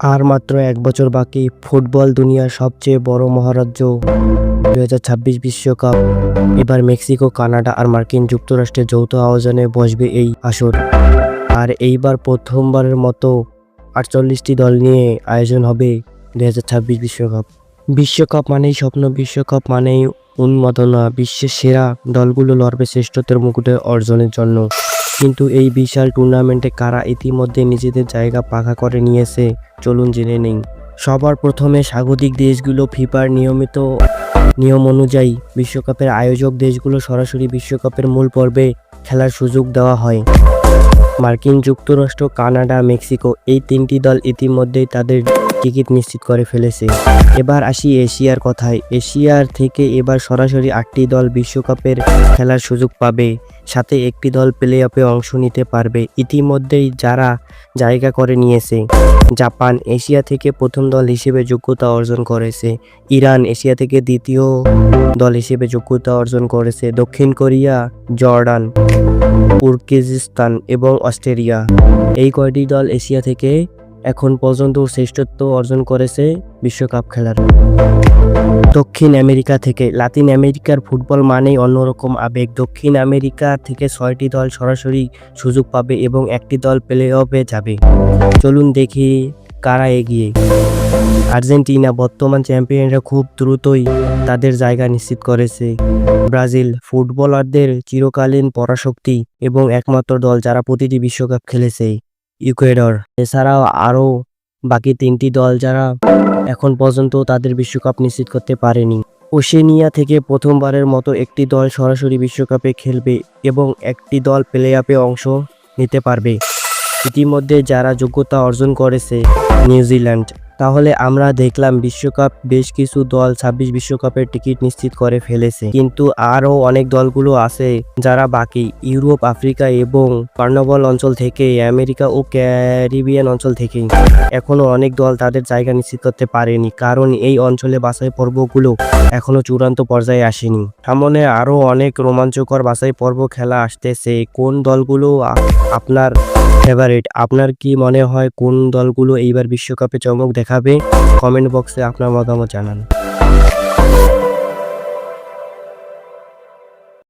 আর মাত্র এক বছর বাকি ফুটবল দুনিয়ার সবচেয়ে বড় মহারাজ্য দু ছাব্বিশ বিশ্বকাপ। এবার মেক্সিকো, কানাডা আর মার্কিন যুক্তরাষ্ট্রের যৌথ আয়োজনে বসবে এই আসর। আর এইবার প্রথমবারের মতো আটচল্লিশটি দল নিয়ে আয়োজন হবে দু ছাব্বিশ বিশ্বকাপ। বিশ্বকাপ মানেই স্বপ্ন, বিশ্বকাপ মানেই উন্মাদনা, বিশ্বের সেরা দলগুলো লড়বে শ্রেষ্ঠত্বের মুকুটে অর্জনের জন্য। কিন্তু এই বিশাল টুর্নামেন্টে কারা ইতিমধ্যে নিজেদের জায়গা পাকা করে নিয়েছে, চলুন জেনে নেই। সবার প্রথমে স্বাগতিক দেশগুলো ফিফার নিয়মিত নিয়ম অনুযায়ী বিশ্বকাপের আয়োজক দেশগুলো সরাসরি বিশ্বকাপের মূল পর্বে খেলার সুযোগ দেওয়া হয়। মার্কিন যুক্তরাষ্ট্র, কানাডা, মেক্সিকো এই তিনটি দল ইতিমধ্যেই তাদের টিকিট নিশ্চিত করে ফেলেছে। এবার আসি এশিয়ার কথায়। এশিয়ার থেকে এবার সরাসরি আটটি দল বিশ্বকাপের খেলার সুযোগ পাবে। সাথে একটি দল প্লে অফে অংশ নিতে পারবে। ইতিমধ্যেই যারা জায়গা করে নিয়েছে, জাপান এশিয়া থেকে প্রথম দল হিসেবে যোগ্যতা অর্জন করেছে, ইরান এশিয়া থেকে দ্বিতীয় দল হিসেবে যোগ্যতা অর্জন করেছে, দক্ষিণ কোরিয়া, জর্ডান উর্কিজিস্তান এবং অস্ট্রেলিয়া। এই কয়টি দল এশিয়া থেকে এখন পর্যন্ত শ্রেষ্ঠত্ব অর্জন করেছে বিশ্বকাপ খেলার। দক্ষিণ আমেরিকা থেকে লাতিন আমেরিকার ফুটবল মানেই অন্যরকম আবেগ। দক্ষিণ আমেরিকা থেকে ছয়টি দল সরাসরি সুযোগ পাবে এবং একটি দল প্লে অফে যাবে। চলুন দেখি কারা এগিয়ে। আর্জেন্টিনা বর্তমান চ্যাম্পিয়নরা খুব দ্রুতই তাদের জায়গা নিশ্চিত করেছে। ব্রাজিল ফুটবলারদের চিরকালীন পরাশক্তি এবং একমাত্র দল যারা প্রতিটি বিশ্বকাপ খেলেছে। ইকুয়েডর। এছাড়াও আরও বাকি তিনটি দল যারা এখন পর্যন্ত তাদের বিশ্বকাপ নিশ্চিত করতে পারেনি। ওশেনিয়া থেকে প্রথমবারের মতো একটি দল সরাসরি বিশ্বকাপে খেলবে এবং একটি দল প্লে আপে অংশ নিতে পারবে। ইতিমধ্যে যারা যোগ্যতা অর্জন করেছে নিউজিল্যান্ড। তাহলে আমরা দেখলাম বিশ্বকাপ বেশ কিছু দল ছাব্বিশ বিশ্বকাপের টিকিট নিশ্চিত করে ফেলেছে। কিন্তু আরও অনেক দলগুলো আছে যারা বাকি ইউরোপ, আফ্রিকা এবং কর্ণবল অঞ্চল থেকে, আমেরিকা ও ক্যারিবিয়ান অঞ্চল থেকে। এখনও অনেক দল তাদের জায়গা নিশ্চিত করতে পারেনি, কারণ এই অঞ্চলে বাছাই পর্বগুলো এখনও চূড়ান্ত পর্যায়ে আসেনি। সামনে আরও অনেক রোমাঞ্চকর বাছাই পর্ব খেলা আসতেছে। কোন দলগুলো আপনার ফেভারিট আপনার কি মনে হয় কোন দলগুলো এইবার বিশ্বকাপে চমক দেখাবে? কমেন্ট বক্সে আপনার মতামত জানান।